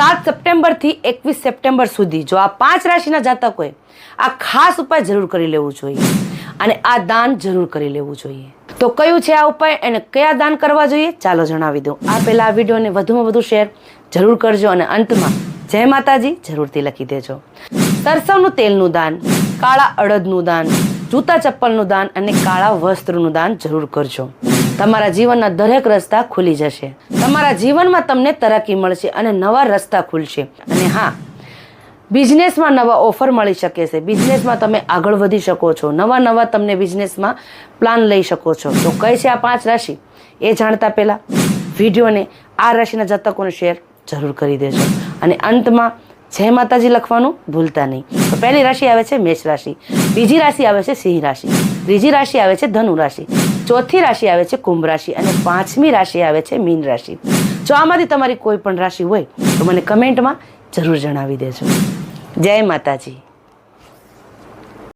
સાત સપ્ટેમ્બરથી એકવીસ સપ્ટેમ્બર સુધી જો આ પાંચ રાશિના જાતકોએ આ ખાસ ઉપાય જરૂર કરી લેવું જોઈએ અને આ દાન જરૂર કરી લેવું જોઈએ. તો કયું છે આ ઉપાય અને કયા દાન કરવા જોઈએ? ચાલો જણાવી દઉં. આ પહેલાં આ વિડીયોને વધુમાં વધુ શેર જરૂર કરજો અને અંતમાં જય માતાજી જરૂરથી લખી દેજો. સરસવનું તેલનું દાન, કાળા અડદનું દાન જૂતા ચપ્પલનું દાન અને કાળા વસ્ત્રનું દાન જરૂર કરજો. તમારા જીવનના દરેક રસ્તા ખુલી જશે. તમારા જીવનમાં તમને તરક્કી મળશે અને નવા રસ્તા ખુલશે. અને હા, બિઝનેસમાં નવા ઓફર મળી શકે છે. બિઝનેસમાં તમે આગળ વધી શકો છો. નવા નવા તમને બિઝનેસમાં પ્લાન લઈ શકો છો. તો કઈ છે આ પાંચ રાશિ? એ જાણતા પહેલાં વિડીયોને આ રાશિના જાતકોને શેર જરૂર કરી દેજો. અને અંતમાં જય માતાજી લખવાનું ભૂલતા નહીં. તો પહેલી રાશિ આવે છે મેષ રાશિ, બીજી રાશિ આવે છે સિંહ રાશિ, ત્રીજી રાશિ આવે છે ધનુ રાશિ, ચોથી રાશિ આવે છે કુંભ રાશિ અને પાંચમી રાશિ આવે છે મીન રાશિ. જો આમાંથી તમારી કોઈ પણ રાશિ હોય તો મને કમેન્ટમાં જરૂર જણાવી દેજો. જય માતાજી.